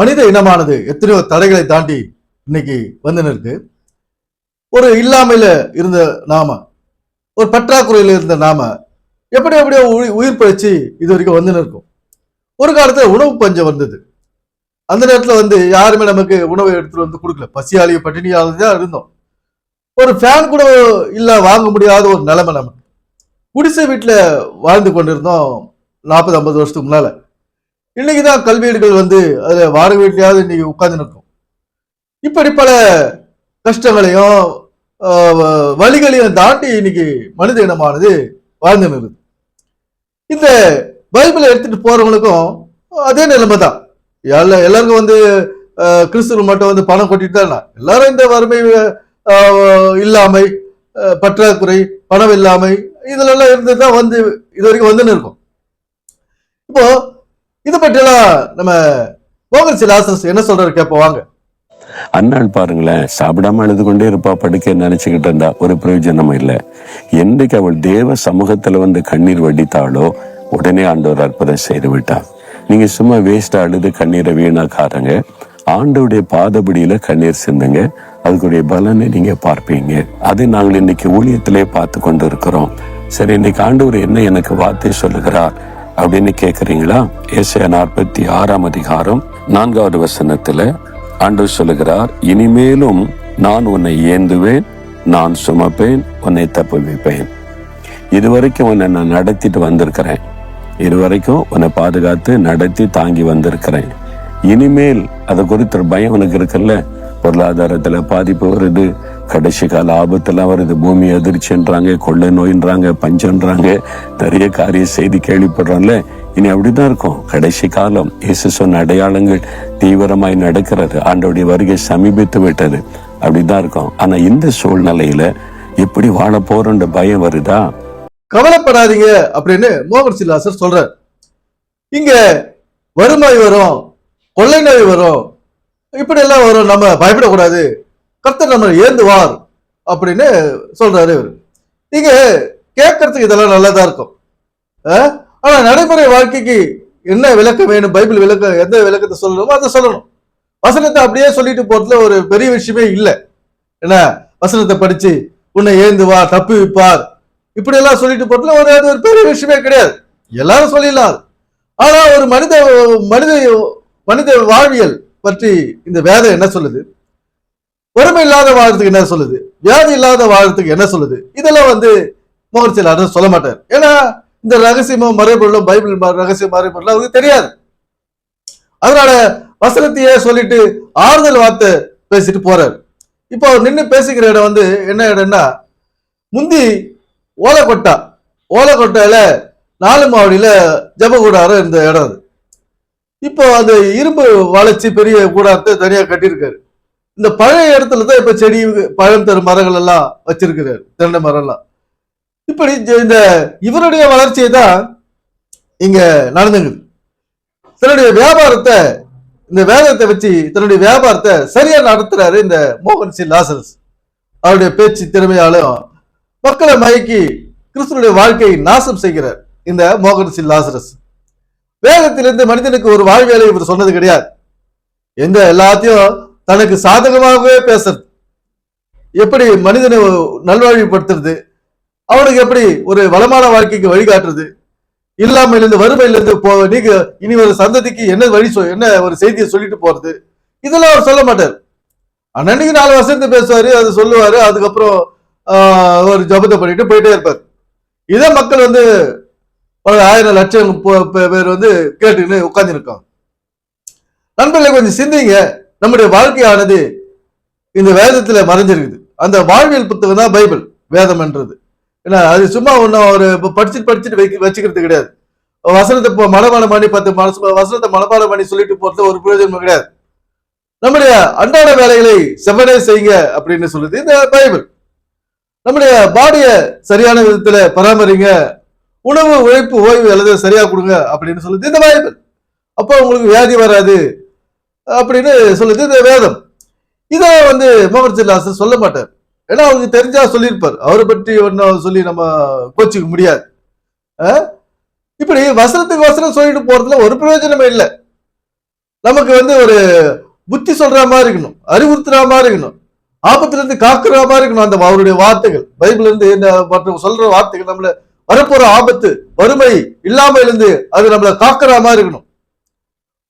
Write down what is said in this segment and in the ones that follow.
மனித இனமானது எத்தனையோ தடைகளை தாண்டி இன்னைக்கு வந்து நிற்கு. ஒரு இல்லாமையில இருந்த நாம ஒரு பற்றாக்குறையில் இருந்த நாம எப்படி எப்படியோ உயிர் உயிர் பயிற்சி இது வரைக்கும் வந்து நிற்கும். ஒரு காலத்தில் உணவு பஞ்சம் வந்தது. அந்த நேரத்தில் வந்து யாருமே நமக்கு உணவை எடுத்துட்டு வந்து கொடுக்கல. பசியாளிய பட்டினியால தான் இருந்தோம். ஒரு ஃபேன் கூட இல்லை வாங்க முடியாத ஒரு நிலைமை நமக்கு. குடிசை வீட்டில் வாழ்ந்து கொண்டிருந்தோம் நாற்பது ஐம்பது வருஷத்துக்கு முன்னால. இன்னைக்கு தான் கல்வீடுகள் வந்து அதில் வாடகை வீட்லயாவது இன்னைக்கு உட்கார்ந்து நிற்கும். இப்படி பல கஷ்டங்களையும் வழிகளையும் தாண்டி இன்னைக்கு மனித இனமானது வாழ்ந்து நிற்குது இந்த பைபிளை எடுத்துட்டு போறவங்களுக்கும் அதே நிலைமை தான். எல்லா எல்லாருக்கும் வந்து ஆஹ், கிறிஸ்துவ மட்டும் வந்து பணம் கொட்டிட்டு தான் எல்லாரும் இந்த வறுமை இல்லாமை பற்றாக்குறை பணம் இல்லாமை இதுலெல்லாம் இருந்து தான் வந்து இது வரைக்கும் வந்துன்னு இருக்கும். இப்போ இது பற்றியெல்லாம் நம்ம மோகன் சிலாசன்ஸ் என்ன சொல்றாரு கேட்போம் வாங்க. அந்நாள் பாருங்களேன் சாப்பிடாம அழுது கொண்டே இருப்பா படுக்க நினைச்சுக்கிட்டு இருந்தா ஒரு பிரயோஜனமும் இல்லை. என்றைக்கு அவள் தேவ சமூகத்துல வந்து கண்ணீர் வடித்தாளோ உடனே ஆண்டவர் அற்புதம் செய்து விட்டார் நீங்க சும்மா வேஸ்டா அழுது கண்ணீரை வீணாக்காரங்க ஆண்டவுடைய பாதபடியில கண்ணீர் சிந்துங்க. அதுக்குடைய பலனை நீங்க பார்ப்பீங்க. அதை நாங்கள் இன்னைக்கு ஊழியத்திலே பார்த்து கொண்டு இருக்கிறோம் சரி இன்னைக்கு ஆண்டவர் என்ன எனக்கு வார்த்தை சொல்லுகிறார்? அப்படின்னு கேக்குறீங்களா? ஏசாயா நாற்பத்தி ஆறாம் அதிகாரம் நான்காவது வசனத்துல ஆண்டவர் சொல்லுகிறார் இனிமேலும் நான் உன்னை ஏந்துவேன் நான் சுமப்பேன் உன்னை தப்புவிப்பேன். இதுவரைக்கும் உன்னை நான் நடத்திட்டு வந்திருக்கிறேன். இதுவரைக்கும் உன்னை பாதுகாத்து நடத்தி தாங்கி வந்திருக்கிறேன். இனிமேல் அதை குறித்த ஒரு பயம் உனக்கு இருக்குல்ல? பொருளாதாரத்துல பாதிப்பு வருது கடைசி கால ஆபத்தெல்லாம் வருது. பூமி அதிர்ச்சின்றாங்க கொள்ளை நோயின்றாங்க பஞ்சன்றாங்க. நிறைய காரிய செய்தி கேள்விப்படுறோம்ல. இனி அப்படிதான் இருக்கும். கடைசி காலம் இயேசு சொன்ன அடையாளங்கள் தீவிரமாய் நடக்கிறது. ஆண்டோடைய வருகை சமீபித்து விட்டது. அப்படிதான் இருக்கும். ஆனா இந்த சூழ்நிலையில எப்படி வாழ போறோன்ற பயம் வருதா? கவலைப்படாதீங்க அப்படின்னு மோகன் சிலாசர் சொல்றார். இங்க வறுமை வரும் கொள்ளை நோய் வரும். இப்படி எல்லாம் வரும். நம்ம பயப்படக்கூடாது. கர்த்தர் நம்ம ஏந்துவார் அப்படின்னு சொல்றாரு இவர். நீங்க கேட்கறதுக்கு இதெல்லாம் நல்லதா இருக்கும். ஆனா நடைமுறை வாழ்க்கைக்கு என்ன விளக்கம் வேணும்? பைபிள் விளக்கம் எந்த விளக்கத்தை சொல்லணுமோ அதை சொல்லணும். வசனத்தை அப்படியே சொல்லிட்டு போறதுல ஒரு பெரிய விஷயமே இல்லை. என்ன? வசனத்தை படிச்சு உன்னை ஏந்துவார் தப்பி வைப்பார் இப்படி எல்லாம் சொல்லிட்டு போறதுல ஒரு அது ஒரு பெரிய விஷயமே கிடையாது. எல்லாரும் சொல்லிடலாம். ஆனா ஒரு மனித மனித மனித வாழ்வியல் பற்றி இந்த வேதம் என்ன சொல்லுது? பெருமை இல்லாத வாழ்றதுக்கு என்ன சொல்லுது? வியாதி இல்லாத வாழ்றதுக்கு என்ன சொல்லுது? இதெல்லாம் வந்து மோகன்சில் அதை சொல்ல மாட்டார். ஏன்னா இந்த ரகசியமும் மறைபொருளும் பைபிள் ரகசியம் மறைபொருளும் அவருக்கு தெரியாது. அதனால வசனத்தையே சொல்லிட்டு ஆறுதல் வார்த்தை பேசிட்டு போறாரு. இப்போ நின்று பேசிக்கிற இடம் வந்து என்ன இடம்னா முந்தி ஓலக்கொட்டா ஓலக்கொட்டையில நாலு மாவடியில ஜப கூடாரம் இருந்த இடம் அது. இப்போ அந்த இரும்பு வளைச்சி பெரிய கூடாரத்தை தனியா கட்டியிருக்காரு. இந்த பழைய இடத்துல தான் இப்ப செடி பழம் தரும் மரங்கள் எல்லாம் வச்சிருக்கிறார். தென்னை மரம் எல்லாம் இப்படி இந்த இவருடைய வளர்ச்சியை தான் இங்க நடந்துங்குது தன்னுடைய வியாபாரத்தை இந்த வேதத்தை வச்சு தன்னுடைய வியாபாரத்தை சரியா நடத்துறாரு இந்த மோகன் சி லாசரஸ். அவருடைய பேச்சு திறமையாலும் மக்களை மயக்கி கிறிஸ்துவனுடைய வாழ்க்கையை நாசம் செய்கிறார் இந்த மோகன் சி லாசரஸ். வேதத்திலிருந்து மனிதனுக்கு ஒரு வாழ்வியலை இவர் சொன்னது கிடையாது. எந்த எல்லாத்தையும் தனக்கு சாதகமாகவே பேசுறது. எப்படி மனிதனை நல்வாழ்வுப்படுத்துறது அவனுக்கு எப்படி ஒரு வளமான வாழ்க்கைக்கு வழிகாட்டுறது? இல்லாமையிலிருந்து வறுமையிலிருந்து போ நீங்க இனி ஒரு சந்ததிக்கு என்ன வழி சொல் என்ன ஒரு செய்தியை சொல்லிட்டு போறது? இதெல்லாம் அவர் சொல்ல மாட்டார். அன்னன்னைக்கு நாலு வசனத்தை பேசுவாரு அது சொல்லுவாரு அதுக்கப்புறம் ஒரு ஜபத்தை பண்ணிட்டு போயிட்டே இருப்பார். இதை மக்கள் வந்து பல ஆயிரம் லட்சம் பேர் வந்து கேட்டுக்கின்னு உட்காந்துருக்கான் நண்பர்களை கொஞ்சம் சிந்திங்க. நம்முடைய வாழ்க்கையானது இந்த வேதத்துல மறைஞ்சிருக்குது. அந்த வாழ்வியல் புத்தகம் தான் பைபிள் வேதம் என்றது. ஏன்னா அது சும்மா ஒன்றும் ஒரு படிச்சுட்டு படிச்சுட்டு வைக்க வச்சுக்கிறது கிடையாது. வசனத்தை இப்போ மனப்பாடம் பண்ணி பத்து மனசு வசனத்தை மனப்பாடம் பண்ணி சொல்லிட்டு போறது ஒரு பிரயோஜனம் கிடையாது. நம்முடைய அன்றாட வேலைகளை செவ்வனே செய்யுங்க அப்படின்னு சொல்லுது இந்த பைபிள். நம்முடைய பாடிய சரியான விதத்துல பராமரிங்க உணவு உழைப்பு ஓய்வு அல்லது சரியா கொடுங்க அப்படின்னு சொல்லுது இந்த பைபிள். அப்போ உங்களுக்கு வியாதி வராது அப்படின்னு சொல்லுது இந்த வேதம். இதை வந்து மோகன் சொல்ல மாட்டார். ஏன்னா அவருக்கு தெரிஞ்சா சொல்லியிருப்பார். அவரை பற்றி ஒன்றும் சொல்லி நம்ம கோச்சிக்க முடியாது. இப்படி வசனத்துக்கு வசனம் சொல்லிட்டு போறதுல ஒரு பிரயோஜனமே இல்லை. நமக்கு வந்து ஒரு புத்தி சொல்ற மாதிரி இருக்கணும். அறிவுறுத்துற மாதிரி இருக்கணும். ஆபத்துல இருந்து காக்குற மாதிரி இருக்கணும் அந்த அவருடைய வார்த்தைகள். பைபிள் இருந்து இந்த மற்றவங்க சொல்ற வார்த்தைகள் நம்மள வரப்போற ஆபத்து வறுமை இல்லாம இருந்து அது நம்மளை காக்குற மாதிரி இருக்கணும்.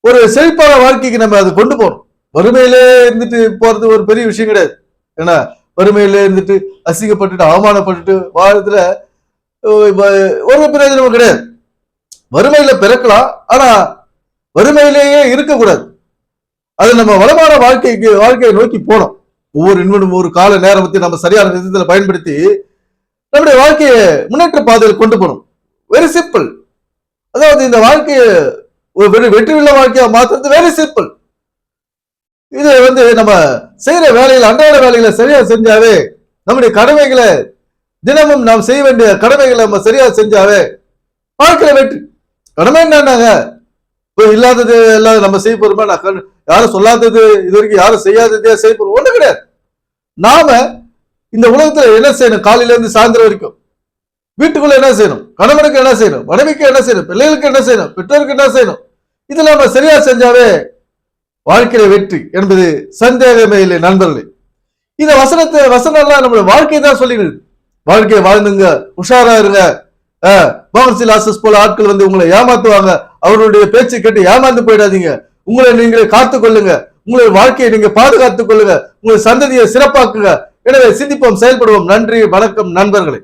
ஒரு செழிப்பான வாழ்க்கைக்கு நம்ம அதை கொண்டு போறோம் வறுமையிலே இருந்துட்டு போறது ஒரு பெரிய விஷயம் கிடையாது. ஏன்னா வறுமையில இருந்துட்டு அசிங்கப்பட்டுட்டு அவமானப்பட்டுட்டு வாழத்துல ஒரு பிரயோஜனமும் கிடையாது. வறுமையில பிறக்கலாம் ஆனா வறுமையிலேயே இருக்கக்கூடாது. அது நம்ம வளமான வாழ்க்கைக்கு வாழ்க்கையை நோக்கி போனோம் ஒவ்வொரு நிமிடம் ஒரு கால நேரத்தை நம்ம சரியான விதத்தில் பயன்படுத்தி நம்முடைய வாழ்க்கையை முன்னேற்ற பாதையில் கொண்டு போகணும். வெரி சிம்பிள் அதாவது இந்த வாழ்க்கையை ஒரு வெற்றி வெற்றி உள்ள வாழ்க்கையா மாத்துறது வெரி சிம்பிள் இது வந்து நம்ம செய்யற வேலைகள் அன்றாட வேலைகளை சரியா செஞ்சாவே நம்முடைய கடமைகளை தினமும் நாம் செய்ய வேண்டிய கடமைகளை நம்ம சரியா செஞ்சாவே வாழ்க்கையில வெற்றி. கடமை என்னன்னாங்க? இப்போ இல்லாதது இல்லாத நம்ம செய்ய போறோமா? நான் கண்- யாரும் சொல்லாதது இது வரைக்கும் யாரும் செய்யாததே செய்ய போறோம். ஒண்ணு கிடையாது. நாம இந்த உலகத்துல என்ன செய்யணும்? காலையில இருந்து சாயந்தரம் வரைக்கும். வீட்டுக்குள்ள என்ன செய்யணும்? கணவனுக்கு என்ன செய்யணும்? மனைவிக்கு என்ன செய்யணும்? பிள்ளைகளுக்கு என்ன செய்யணும்? பெற்றோருக்கு என்ன செய்யணும்? இதெல்லாம் நம்ம சரியா செஞ்சாவே வாழ்க்கையில வெற்றி என்பது சந்தேகமே இல்லை நண்பர்களே. இந்த வசனத்தை வசனம்லாம் நம்மளோட வாழ்க்கையை தான் சொல்லிடுது வாழ்க்கையை வாழ்ந்துங்க உஷாரா இருங்க. மோகன்சி ஆசஸ் போல ஆட்கள் வந்து உங்களை ஏமாத்துவாங்க. அவருடைய பேச்சு கேட்டு ஏமாந்து போயிடாதீங்க. உங்களை நீங்களே காத்துக் கொள்ளுங்க. உங்களுடைய வாழ்க்கையை நீங்க பாதுகாத்துக் கொள்ளுங்க. உங்களுடைய சந்ததியை சிறப்பாக்குங்க. எனவே சிந்திப்போம் செயல்படுவோம். நன்றி வணக்கம் நண்பர்களே.